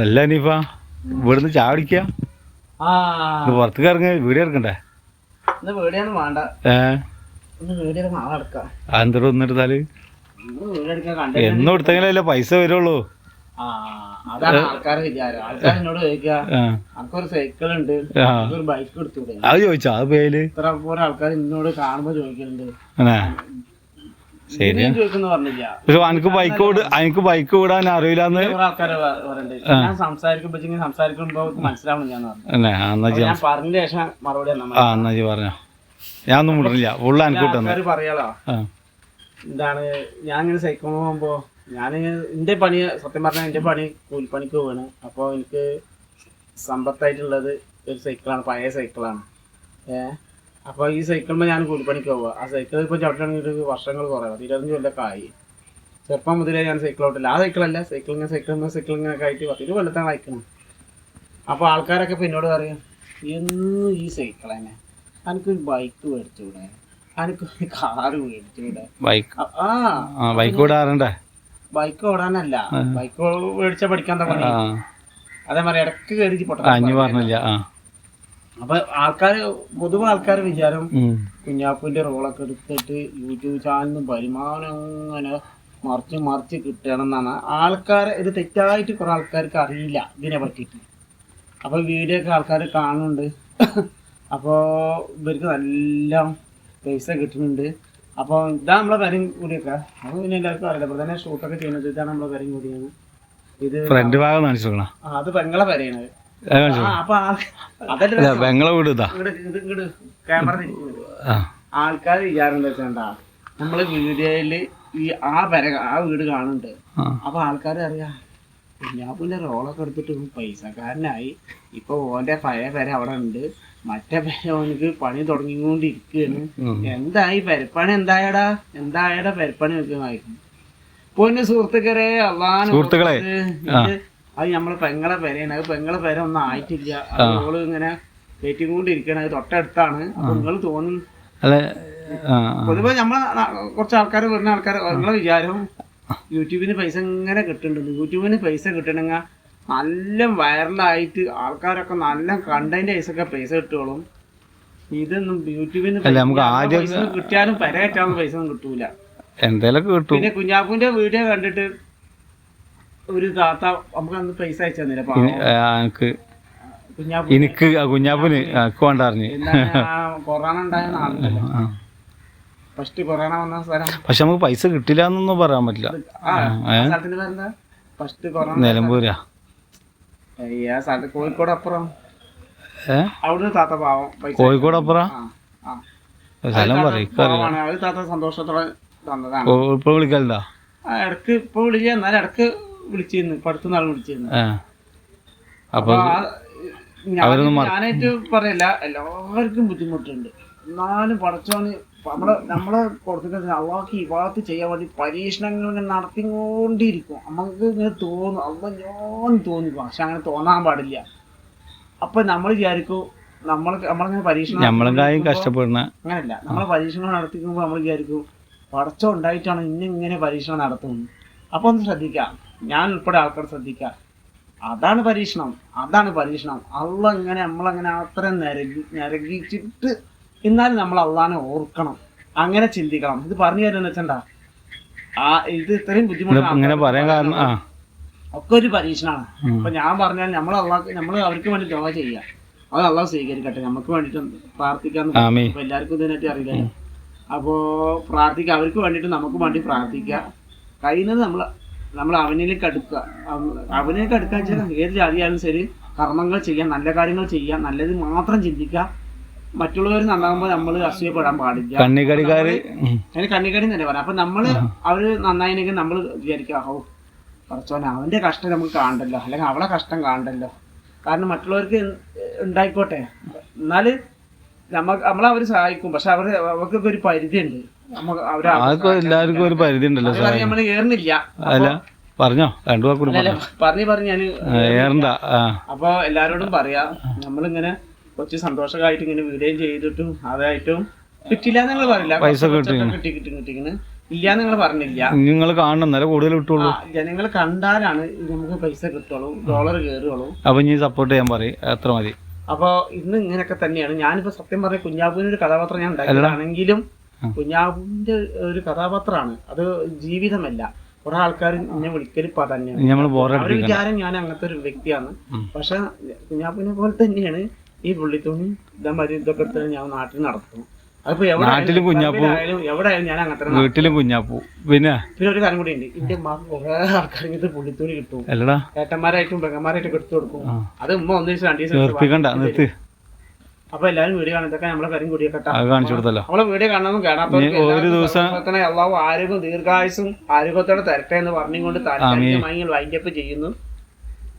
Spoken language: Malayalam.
അല്ല ഇനിയിപ്പാ ഇവിടുന്ന് ചാടിക്ക പുറത്തേക്ക് ഇറങ്ങി വീഡിയോ എടുക്കണ്ടേ? വീടിയൊന്നും വേണ്ട. ഏ? ഇന്ന് വീഡിയോ നാളെ എടുക്കാം. അതെന്തൊരു ഒന്നെടുത്താൽ എന്നും എടുത്തെങ്കിലല്ലേ പൈസ വരുള്ളൂ. അത് ചോദിച്ചാ അത് പേര്? ആൾക്കാർ ഇന്നോട് കാണുമ്പോ ചോദിക്കുന്നുണ്ട് പറഞ്ഞില്ല. പക്ഷെ എനിക്ക് ബൈക്ക് ഓട് എനിക്ക് ബൈക്ക് ഓടാൻ ആ. എന്നാ ചെയ്യ. പറഞ്ഞോ ഞാൻ ഒന്നും മുടങ്ങില്ല ഉള്ള എനിക്ക് കിട്ടുന്നു പറയാലോ. എന്താണ് ഞാൻ ഇങ്ങനെ സൈക്കിൾ പോകുമ്പോ ഞാൻ എന്റെ പണി സത്യം പറഞ്ഞാൽ എന്റെ പണി കൂലിപ്പണിക്ക് പോവാണ്. അപ്പോൾ എനിക്ക് സമ്പത്തായിട്ടുള്ളത് ഒരു സൈക്കിളാണ് പഴയ സൈക്കിളാണ്. ഏ? അപ്പോൾ ഈ സൈക്കിളിൽ ഞാൻ കൂലിപ്പണിക്ക് പോവുക ആ സൈക്കിൾ ഇപ്പോൾ ചവിട്ടണമെങ്കിൽ വർഷങ്ങൾ കുറേ ഇരുപത്തഞ്ച് കൊല്ലമൊക്കെ ആയി. ചെറുപ്പം മുതലേ ഞാൻ സൈക്കിൾ ഓട്ടില്ല ആ സൈക്കിളല്ല ഇങ്ങനെ സൈക്കിൾ ഇങ്ങനെ ഒക്കെ ആയിട്ട് പത്തിരു കൊല്ലത്താണ് വായിക്കുന്നത് അപ്പോൾ ആൾക്കാരൊക്കെ പിന്നോട് എന്നോട് പറയും എന്നും ഈ സൈക്കിൾ തന്നെ. എനിക്കൊരു ബൈക്ക് മേടിച്ചൂടെ? എനിക്കൊരു കാറ് മേടിച്ചൂടെ? ബൈക്ക് ആ- ബൈക്ക് ഓടാറുണ്ടേ. ബൈക്ക് ഓടാനല്ല. ബൈക്ക് മേടിച്ച പഠിക്കാൻ തുടങ്ങി. അതേമാതിരി അതേ മാതിരി ഇടയ്ക്ക് കയറി പൊട്ടാ പറഞ്ഞില്ല. അപ്പൊ ആൾക്കാര് പൊതുവെ ആൾക്കാരെ വിചാരം. കുഞ്ഞാപ്പിന്റെ റോളൊക്കെ എടുത്തിട്ട് യൂട്യൂബ് ചാനലിന് വരുമാനം അങ്ങനെ മറിച്ച് മറിച്ച് കിട്ടണം എന്നാണ് ആൾക്കാരെ ഇത് തെറ്റായിട്ട് കുറെ ആൾക്കാർക്ക് അറിയില്ല ഇതിനെ പറ്റിയിട്ട്. അപ്പൊ വീഡിയോ ഒക്കെ ആൾക്കാർ കാണുന്നുണ്ട്. അപ്പോൾ ഇവർക്ക് നല്ല പൈസ കിട്ടുന്നുണ്ട്. അപ്പോൾ ഇതാ നമ്മളെ വരും കൂടിയൊക്കെ. അത് പിന്നെ എല്ലാവർക്കും അറിയില്ല. ഇവിടെ തന്നെ ഷൂട്ടൊക്കെ ചെയ്യുന്നത് ഇതാണ് നമ്മളെ വരും കൂടിയാണ് ഇത് ഫ്രണ്ട് ഭാഗം കാണിച്ചു അത് പെങ്ങളെ വരെയാണ്. പെങ്ങളെ വീട് ഇതാ. ആൾക്കാർ വിചാരം വെച്ചാ നമ്മൾ വീഡിയോയിൽ ഈ ആ പെര ആ വീട് കാണുന്നുണ്ട്. അപ്പൊ ആൾക്കാർ അറിയാ ഞാൻ പിന്നെ റോളൊക്കെ എടുത്തിട്ട് പൈസക്കാരനായി. ഇപ്പൊ ഓന്റെ പഴയ പെര അവിടെ ഉണ്ട്. മറ്റേ പെര ഓനക്ക് പണി തുടങ്ങിക്കൊണ്ടിരിക്കുകയാണ്. എന്തായി പെരപ്പണി എന്തായടാ? എന്തായടാ പെരപ്പണി വെക്കുന്നതായിരുന്നു പൊന്നു സുഹൃത്തുക്കളെ അള്ളാഹാന് സുഹൃത്തുക്കളെ, ഇത് അത് നമ്മളെ പെങ്ങളെ പെരയാണ്. അത് പെങ്ങളെ പെര ഒന്നും ആയിട്ടില്ല. അത് ഇങ്ങനെ കയറ്റിക്കൊണ്ടിരിക്കണത് കൊണ്ടിരിക്കണത് തൊട്ടടുത്താണ്. അപ്പൊ നിങ്ങൾ തോന്നും അല്ല പൊതുവേ നമ്മളെ കുറച്ച് ആൾക്കാർ വരുന്ന ആൾക്കാർ നിങ്ങളെ വിചാരം യൂട്യൂബിന് പൈസ ഇങ്ങനെ കിട്ടുന്നുണ്ട് യൂട്യൂബിന് പൈസ കിട്ടണമെങ്കിൽ നല്ല വൈറലായിട്ട് ആൾക്കാരൊക്കെ നല്ല കണ്ടന്റ് ഒക്കെ പൈസ കിട്ടുകയുള്ളൂ ഇതൊന്നും യൂട്യൂബിന് കിട്ടിയാലും പെര പൈസ ഒന്നും കിട്ടൂല. എന്തായാലും പിന്നെ കുഞ്ഞാപ്പൂന്റെ വീഡിയോ കണ്ടിട്ട് ഒരു താത്ത നമുക്ക് അന്ന് പൈസ അയച്ചു തന്നില്ല എനിക്ക് കുഞ്ഞാപ്പിന്. എനിക്ക് വേണ്ട അറിഞ്ഞ് കൊറോണ ഉണ്ടായ ഫസ്റ്റ് കൊറോണ വന്ന സ്ഥലം. പക്ഷെ നമുക്ക് പൈസ കിട്ടില്ല എന്നൊന്നും പറയാൻ പറ്റില്ല. First corona നിലമ്പൂരാ. കോഴിക്കോട് അപ്പുറം. ഏ? അവിടുന്ന് താത്ത പാവം പൈസ കോഴിക്കോട് അപ്പുറം? സ്ഥലം പറയും സന്തോഷത്തോടെ തന്നതാണ്. ഇപ്പൊ വിളിക്കലുണ്ടോ? ഇടയ്ക്ക് ഇപ്പൊ വിളിക്കുക എന്നാലും ഇടയ്ക്ക് വിളിച്ചിരുന്നു പഠിത്തം നാൾ വിളിച്ചിരുന്നു അപ്പൊ ഞാനായിട്ട് പറയല്ല എല്ലാവർക്കും ബുദ്ധിമുട്ടുണ്ട്. എന്നാലും പഠിച്ചോന്ന് നമ്മളെ നമ്മളെ കൊടുത്തിട്ട് അള്ളാഹ് ഇവാത്ത് ചെയ്യാൻ വേണ്ടി പരീക്ഷണങ്ങൾ ഇങ്ങനെ നടത്തിക്കൊണ്ടിരിക്കും. നമുക്ക് ഇങ്ങനെ തോന്നും അള്ള ഞാൻ തോന്നി പക്ഷെ അങ്ങനെ തോന്നാൻ പാടില്ല. അപ്പൊ നമ്മൾ വിചാരിക്കും നമ്മൾ നമ്മളിങ്ങനെ പരീക്ഷണം കഷ്ടപ്പെടുന്ന അങ്ങനല്ല നമ്മളെ പരീക്ഷണം നടത്തിക്കുമ്പോൾ നമ്മൾ വിചാരിക്കും പടച്ചോ ഉണ്ടായിട്ടാണ് ഇന്നിങ്ങനെ പരീക്ഷണം നടത്തുന്നത്. അപ്പൊ ഒന്ന് ശ്രദ്ധിക്കാം. ഞാൻ ഉൾപ്പെടെ ആൾക്കാർ ശ്രദ്ധിക്ക അതാണ് പരീക്ഷണം. അതാണ് പരീക്ഷണം. അള്ള ഇങ്ങനെ നമ്മളങ്ങനെ അത്ര നരകി നരകിച്ചിട്ട് എന്നാലും നമ്മൾ അള്ളാനെ ഓർക്കണം. അങ്ങനെ ചിന്തിക്കണം. ഇത് പറഞ്ഞു തരുന്ന വെച്ചണ്ട. ആ ഇത് ഇത്രയും ബുദ്ധിമുട്ടാണ് ഒക്കെ ഒരു പരീക്ഷണമാണ് അപ്പൊ ഞാൻ പറഞ്ഞാൽ നമ്മൾ അള്ളാഹ് നമ്മൾ അവർക്ക് വേണ്ടി ദുആ ചെയ്യാം. അത് അള്ളാഹ് സ്വീകരിക്കട്ടെ. നമുക്ക് വേണ്ടിട്ട് പ്രാർത്ഥിക്കാന്ന് ആമീൻ. എല്ലാവർക്കും ഇതിനായിട്ട് അറിയില്ല? അപ്പോ പ്രാർത്ഥിക്കുക അവർക്ക് വേണ്ടിട്ട് നമുക്ക് വേണ്ടി പ്രാർത്ഥിക്കുക കഴിയുന്നത് നമ്മൾ നമ്മൾ അവനിലേക്ക് അടുക്കുക അവ- അവനിലേക്ക് അടുക്കുക വെച്ചാൽ ഏത് ജാതിയാലും ശരി കർമ്മങ്ങൾ ചെയ്യാം നല്ല കാര്യങ്ങൾ ചെയ്യാം നല്ലത് മാത്രം ചിന്തിക്കുക. മറ്റുള്ളവർ നന്നാകുമ്പോൾ നമ്മൾ അസൂയപ്പെടാൻ പാടില്ല. കണ്ണിക്കടിക്കാര് ഉം. അതിന് കണ്ണിക്കടി തന്നെ പറയാം. അപ്പൊ നമ്മൾ അവർ നന്നായിരുന്നെങ്കിൽ നമ്മൾ വിചാരിക്കുക ഓ പറച്ചോനെ അവന്റെ കഷ്ടം നമുക്ക് കാണണ്ടല്ലോ. അല്ലെങ്കിൽ അവളെ കഷ്ടം കാണണ്ടല്ലോ. കാരണം മറ്റുള്ളവർക്ക് ഉണ്ടായിക്കോട്ടെ. എന്നാൽ നമ്മ നമ്മളെ അവർ സഹായിക്കും. പക്ഷെ അവർ അവർക്കൊക്കെ ഒരു പരിധി ഉണ്ട് നമുക്ക് എല്ലാവർക്കും ഒരു പരിധി ഉണ്ടല്ലോ നമ്മൾ ഏറുന്നില്ല. അല്ല പറഞ്ഞോ രണ്ടു വാക്കൂടി പറഞ്ഞു. പറഞ്ഞു ഞാൻ ഏറണ്ട അപ്പൊ എല്ലാരോടും പറയാ നമ്മളിങ്ങനെ കുറച്ച് സന്തോഷമായിട്ട് ഇങ്ങനെ വീഡിയോ ചെയ്തിട്ടും അതായിട്ടും കിട്ടില്ല നിങ്ങൾ പറയില്ല. പൈസ കിട്ടി. കിട്ടി കിട്ടി കിട്ടിങ്ങനെ ഇല്ലാന്ന് നിങ്ങൾ പറഞ്ഞില്ല. നിങ്ങൾ കാണണം കൂടുതൽ കിട്ടുള്ളൂ. ജനങ്ങൾ കണ്ടാലാണ് നമുക്ക് പൈസ കിട്ടുള്ളൂ ഡോളർ കയറുള്ളൂ അപ്പൊ ഇനി സപ്പോർട്ട് ചെയ്യാൻ പറയും എത്ര മതി. അപ്പൊ ഇന്ന് ഇങ്ങനെയൊക്കെ തന്നെയാണ്. ഞാനിപ്പോ സത്യം പറഞ്ഞ കുഞ്ഞാബുവിനൊരു ഒരു കഥാപാത്രം ഞാൻ ഉണ്ടാക്കിയതാണെങ്കിലും ഉം. കുഞ്ഞാപ്പൂവിന്റെ ഒരു കഥാപാത്രമാണ്. അത് ജീവിതമല്ല. കുറെ ആൾക്കാർ എന്നെ വിളിക്കൽ ഇപ്പൊ തന്നെയാണ് അവർ വിചാരം ഞാൻ അങ്ങനത്തെ ഒരു വ്യക്തിയാണ്. പക്ഷെ കുഞ്ഞാപ്പിനെ പോലെ തന്നെയാണ് ഈ പുള്ളിത്തുണി ഇതേമാതിരി ഇതൊക്കെ എടുത്ത് ഞാൻ നാട്ടിൽ നടത്തും. അതിപ്പോ എവിടെ നാട്ടിലും കുഞ്ഞാപ്പൂ- എവിടെയായാലും ഞാൻ അങ്ങനത്തെ. വീട്ടിലും കുഞ്ഞാപ്പൂ. പിന്നെ? പിന്നെ ഒരു കാര്യം കൂടി ഉണ്ട്. എന്റെ മകൻ കുറെ ആൾക്കാർ ഇത് പുള്ളിത്തുണി കിട്ടും. ഏട്ടന്മാരായിട്ടും പെങ്ങന്മാരായിട്ടും എടുത്തു കൊടുക്കും. അത് ഉമ്മ ഒന്നിച്ച് രണ്ടീസം രണ്ടു ദിവസം ചേർപ്പിക്കണ്ട നിർത്ത് അപ്പൊ എല്ലാവരും വീഡിയോ കാണുന്നതൊക്കെ നമ്മളെ കാര്യം കൂടിയൊക്കെ കാണിച്ചു കൊടുത്തല്ലോ. നമ്മളെ വീഡിയോ കാണണമെന്നും കാണാത്തവർക്ക് ഒരു ദിവസം- എല്ലാവരും ആരോഗ്യം ദീർഘായുസും ആരോഗ്യത്തോടെ തരട്ടെ എന്ന് പറഞ്ഞുകൊണ്ട് താല്പര്യമായി വൈൻഡപ്പ് ചെയ്യുന്നു.